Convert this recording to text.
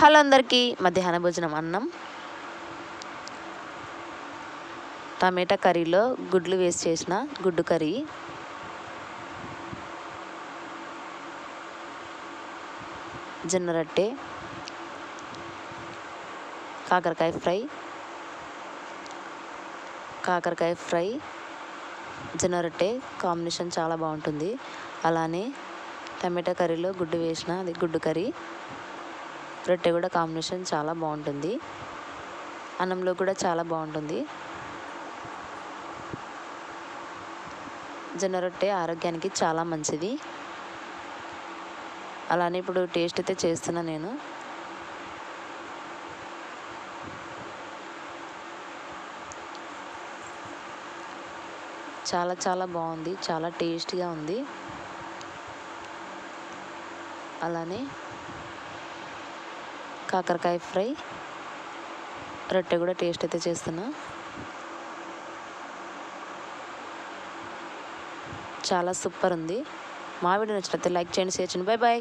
Hello అందరికీ మధ్యాహ్న భోజనం అన్నం. టమాటా కర్రీలో గుడ్లు వేస్ట్ చేసిన గుడ్డు కర్రీ. జొన్న రొట్టె. కాకరకాయ ఫ్రై. కాకరకాయ ఫ్రై జొన్న రొట్టె కాంబినేషన్ చాలా బాగుంటుంది. అలానే టమాటా కర్రీలో గుడ్డు వేసిన అది గుడ్డు కర్రీ. రొట్టె కూడా కాంబినేషన్ చాలా బాగుంటుంది. అన్నంలో కూడా చాలా బాగుంటుంది. జొన్న రొట్టె ఆరోగ్యానికి చాలా మంచిది. అలానే ఇప్పుడు టేస్ట్ అయితే చేస్తున్నా నేను. చాలా చాలా బాగుంది. చాలా టేస్టీగా ఉంది. అలానే కాకరకాయ ఫ్రై. రొట్టె కూడా టేస్ట్ అయితే చేస్తున్నా. చాలా సూపర్ ఉంది. మా వీడియో నచ్చినట్లయితే లైక్ చేయండి షేర్ చేయండి. Bye bye